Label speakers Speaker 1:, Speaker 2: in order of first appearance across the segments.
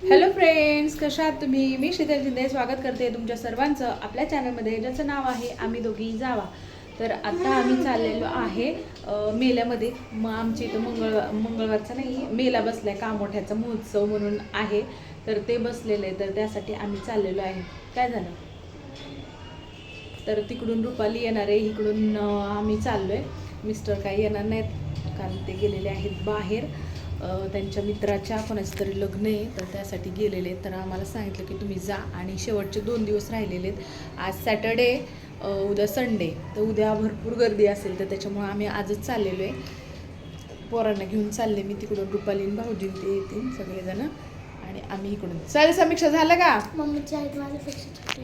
Speaker 1: Hello friends कशा आहात तुम्ही? मी शीतल शिंदे स्वागत करते तुमच्या सर्वांचं आपल्या चॅनलमध्ये ज्याचं नाव आहे आम्ही दोघी जावा. तर आता आम्ही चाललेलो आहे मेल्यामध्ये. मग आमच्या इथं मंगळ मंगळवारचा नाही मेला बसलाय कामोठ्याचा महोत्सव म्हणून आहे. तर ते बसलेलं आहे तर त्यासाठी आम्ही चाललेलो आहे. काय झालं? तर तिकडून रुपाली येणार आहे इकडून आम्ही चाललो आहे मिस्टर काही येणार नाहीत कारण ते गेलेले आहेत बाहेर. त्यांच्या मित्राच्या कोणाचं तरी लग्न आहे तर त्यासाठी गेलेले तर आम्हाला सांगितलं की तुम्ही जा आणि शेवटचे दोन दिवस राहिलेले आहेत. आज सॅटर्डे उद्या संडे. तर उद्या भरपूर गर्दी असेल तर त्याच्यामुळे आम्ही आजच चाललेलो आहे. पोरांना घेऊन चालले मी तिकडून रुपालीन भाऊजी ते येतील सगळेजण. आणि आम्ही इकडून. चालेल समीक्षा झालं का?
Speaker 2: मम्मीची हाईट माझ्यापेक्षा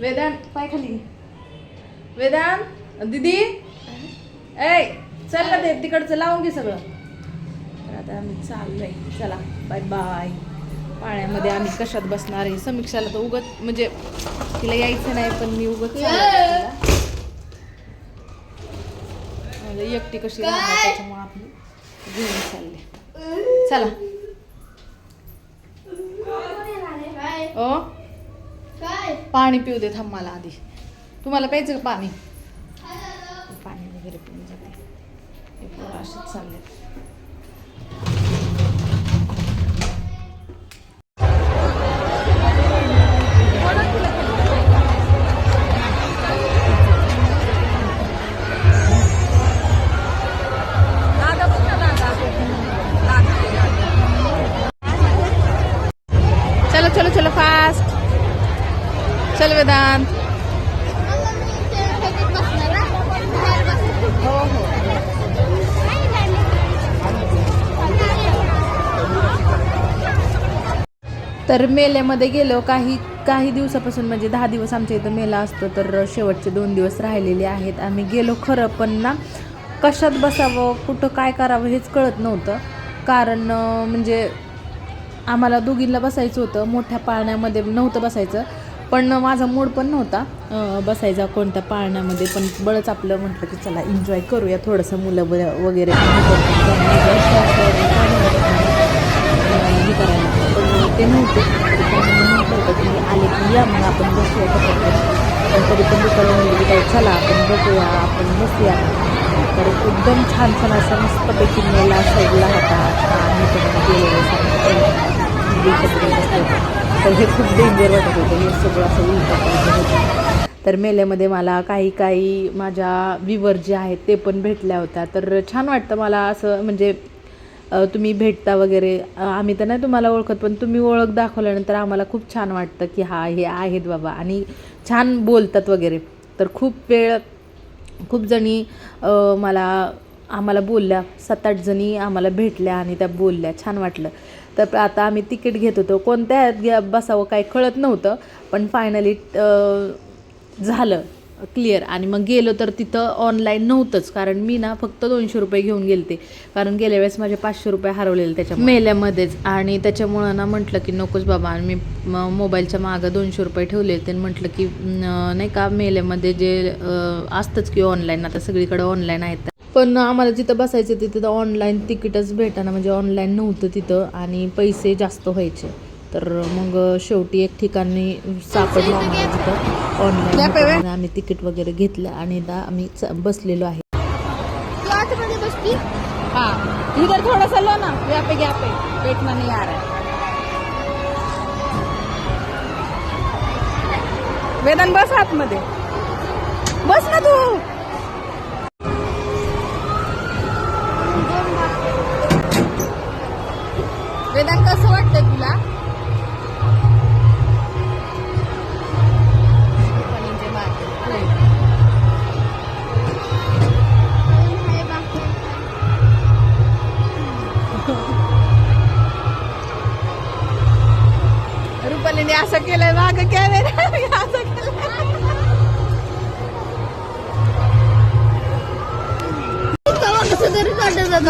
Speaker 1: वेदांत पाय खाली. वेदांत दीदी. ऐ चल ना ते तिकडचं लावून घे सगळं. आता आम्ही चाललोय. चला बाय बाय पाण्यामध्ये आम्ही कशात बसणार आहे? समीक्षाला तर उगत म्हणजे तिला यायचं नाही पण मी उगत म्हणजे एकटी कशी राहणार त्याच्यामुळे आपण घेऊन चालले. चला. ओ? पाणी पिऊ दे थांब मला आधी. तुम्हाला प्यायचं का पाणी? पाणी वगैरे पिऊन जाते. असेच चालले चल वेदांत. हो हो तर मेल्यामध्ये गेलो काही काही दिवसापासून म्हणजे दहा दिवस आमच्या इथं मेला असतो तर शेवटचे दोन दिवस राहिलेले आहेत. आम्ही गेलो खरं पण ना कशात बसावं कुठं काय करावं हेच कळत नव्हतं. कारण म्हणजे आम्हाला दोघींना बसायचं होतं मोठ्या पाळण्यामध्ये नव्हतं बसायचं. पण माझा मूड पण नव्हता. बसायचा कोणत्या पाळण्यामध्ये पण बळच आपलं म्हटलं की चला एन्जॉय करूया थोडंसं मुलं वगैरे. हे करायला पण ते नव्हते. की आले की या मग आपण बसूया कसं पण तरी पण दुकान म्हणलं काय चला आपण बघूया आपण बसूया. तर एकदम छान छान असा मस्तपैकी मेला सजला होता. छान ह्याच्यामध्ये गेलेलं सगळं तर हे खूप डेंजर वाटत होतं. हे सगळं असं उलटा होतं. तर मेल्यामध्ये मला काही काही माझ्या विवर जे आहेत ते पण भेटल्या होत्या. तर छान वाटतं मला असं म्हणजे तुम्ही भेटता वगैरे. आम्ही तर नाही तुम्हाला ओळखत पण तुम्ही ओळख दाखवल्यानंतर आम्हाला खूप छान वाटतं की हा हे आहेत बाबा. आणि छान बोलतात वगैरे. तर खूप वेळ खूप जणी मला आम्हाला बोलल्या. सात आठ जणी आम्हाला भेटल्या आणि त्या बोलल्या. छान वाटलं. तर आता आम्ही तिकीट घेत होतो. कोणत्या ह्यात बसावं काही कळत नव्हतं पण फायनली झालं क्लिअर आणि मग गेलो तर तिथं ऑनलाईन नव्हतंच कारण मी ना फक्त दोनशे रुपये घेऊन गेलते. कारण गेल्या वेळेस माझे पाचशे रुपये हरवलेले त्याच्या मेल्यामध्येच. आणि त्याच्यामुळं ना म्हटलं की नकोच बाबा आणि मी म- मोबाईलच्या मागं दोनशे रुपये ठेवले ते म्हटलं की नाही का मेल्यामध्ये जे असतंच की ऑनलाईन आता सगळीकडे ऑनलाईन आहेत. पण आम्हाला जिथं बसायचं तिथं ऑनलाईन तिकीटच भेटाना म्हणजे ऑनलाईन नव्हतं तिथं आणि पैसे जास्त व्हायचे. तर मग शेवटी एक ठिकाणी सापडलं आम्हाला तिथं ऑनलाईन आम्ही तिकीट वगैरे घेतलं आणि आम्ही च- बसलेलो आहे.
Speaker 2: तू आतमध्ये बसती?
Speaker 1: हाँ. इधर थोड़ा सा लो ना. यहाँ पे यहाँ पे. बैठना नहीं आ रहा है वेदन बस आतमध्ये. बस ना तू. असं केलंय. माग कॅमेरा असं केलंय.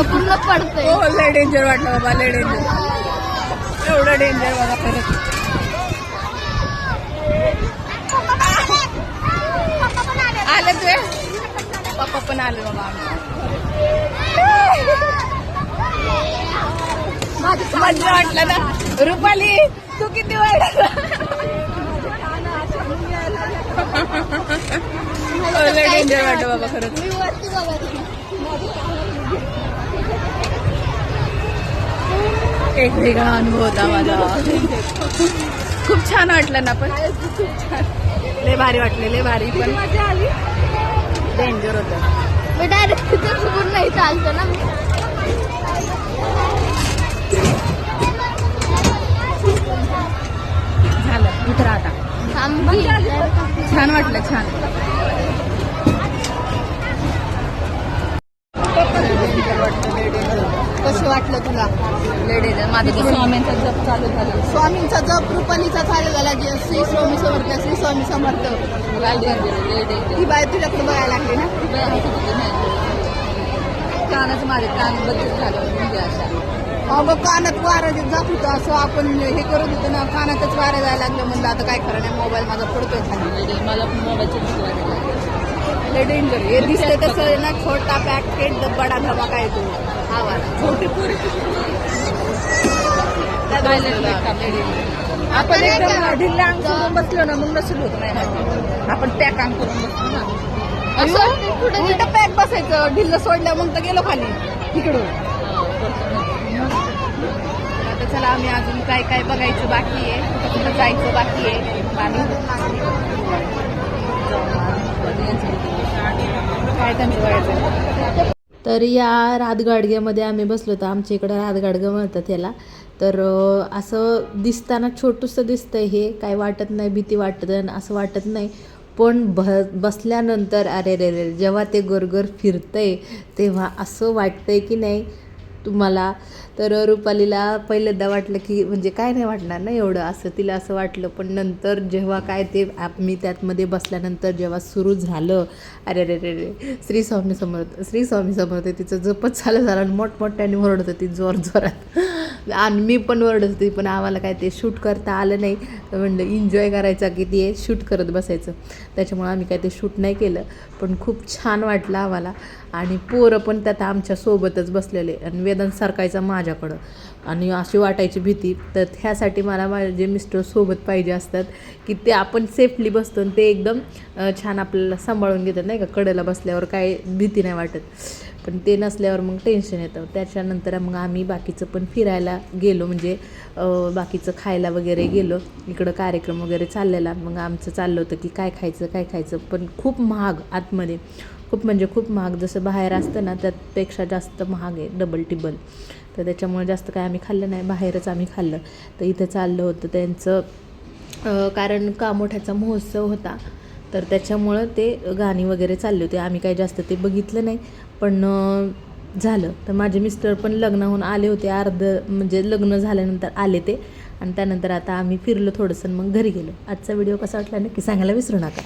Speaker 2: पूर्ण पडतंय
Speaker 1: हो लय डेंजर वाटलं बाबा लय डेंजर एवढं डेंजर खरंच आले पप्पा पण आले बाबा मजा वाटलं ना? रुपाली तू किती वेळ डेंजर वाटतं बाबा खरंच.
Speaker 2: मी वरती बघत
Speaker 1: एक वेगळा अनुभव होता माझा. खूप छान वाटलं ना पण. खूप छान लय भारी वाटले लय भारी पण.
Speaker 2: मजा आली?
Speaker 1: डेंजर होतं.
Speaker 2: मी डायरेक्ट नाही चालतो ना
Speaker 1: छान वाटलं छान.
Speaker 3: कसं वाटलं तुला?
Speaker 1: लेडीज माझं तर स्वामींचा जप चालू झाला.
Speaker 3: स्वामींचा जप रुपालीचा चालू झाला जे श्री स्वामी समर्थ श्री स्वामी समर्थ. ही बाय तुझ्याकडे बघायला लागली ना?
Speaker 1: कानाचं माझे कान बदल झालं. म्हणजे अशा.
Speaker 3: अगं कानात वारं जात होतं असं. आपण हे करत होतो ना कानातच वारं जायला लागलं म्हणलं आता काय खरं नाही मोबाईल माझा पडतोय खाली.
Speaker 1: मला पण मोबाईलची
Speaker 3: लय डेंजर हे दिसतंय तसं ना छोटा पॅकेट बडा धमाका येतो हा वाला
Speaker 1: छोटी पोरी. आपण एकदम? ढिल्ला अंग सोडून बसलो ना मग नसेल होत. नाही. आपण पॅक अंग करून बसलो ना.
Speaker 3: असं पॅक बसायचं. ढिल्ल सोडल्या मग तर गेलो खाली. तिकडून चला आम्ही अजून काय काय बघायचं बाकी आहे? कुठं कुठं जायचं बाकी आहे? काय त्यांचं बघायचं
Speaker 1: तर या रातगाडग्यामध्ये आम्ही बसलो होतो. आमच्या इकडं रातगाडगं म्हणतात याला. तर असं दिसताना छोटंसं दिसतंय हे. काय वाटत नाही भीती वाटत असं वाटत नाही. पण भ बसल्यानंतर अरे रे रे जेव्हा ते गरगर फिरतंय तेव्हा असं वाटतंय की नाही तुम्हाला. तर रुपालीला पहिल्यांदा वाटलं की म्हणजे काय नाही वाटणार ना एवढं असं तिला असं वाटलं. पण नंतर जेव्हा काय ते ॲप मी त्यातमध्ये बसल्यानंतर जेव्हा सुरू झालं अरे रे रे रे श्री स्वामी समर्थ श्री स्वामी समर्थ तिचं जपत झालं झालं आणि मोठमोठ्याने ओरडत होती जोर जोरात. आणि मी पण ओरडत होती पण आम्हाला काय ते शूट करता आलं नाही. म्हणलं एन्जॉय करायचा की ते शूट करत बसायचं. त्याच्यामुळे आम्ही काय ते शूट नाही केलं. पण खूप छान वाटलं आम्हाला. आणि पोरं पण त्यात आमच्या सोबतच बसलेले आणि वेदन सरकायचा माझ्याकडं. आणि अशी वाटायची भीती. तर ह्यासाठी मला माझे मिस्टर सोबत पाहिजे असतात की ते आपण सेफली बसतो आणि ते एकदम छान आपल्याला सांभाळून घेतात नाही का? कडेला बसल्यावर काय भीती नाही वाटत. पण ते नसल्यावर मग टेन्शन येतं. त्याच्यानंतर मग आम्ही बाकीचं पण फिरायला गेलो. म्हणजे बाकीचं खायला वगैरे गेलो. इकडं कार्यक्रम वगैरे चाललेला. मग आमचं चाललं होतं की काय खायचं काय खायचं. पण खूप महाग आतमध्ये. खूप म्हणजे खूप महाग. जसं बाहेर असतं ना त्यापेक्षा जास्त महाग आहे डबल टिबल. तर त्याच्यामुळे जास्त काय आम्ही खाल्लं नाही. बाहेरच आम्ही खाल्लं. तर इथं चाललं होतं त्यांचं कारण कामोठ्याचा महोत्सव होता. तर त्याच्यामुळं ते गाणी वगैरे चालले होते. आम्ही काही जास्त ते बघितलं नाही. पण झालं. तर माझे मिस्टर पण लग्नाहून आले होते. अर्ध म्हणजे लग्न झाल्यानंतर आले ते. आणि त्यानंतर आता आम्ही फिरलो थोडंसं मग घरी गेलो. आजचा व्हिडिओ कसा वाटला नक्की सांगायला विसरू नका.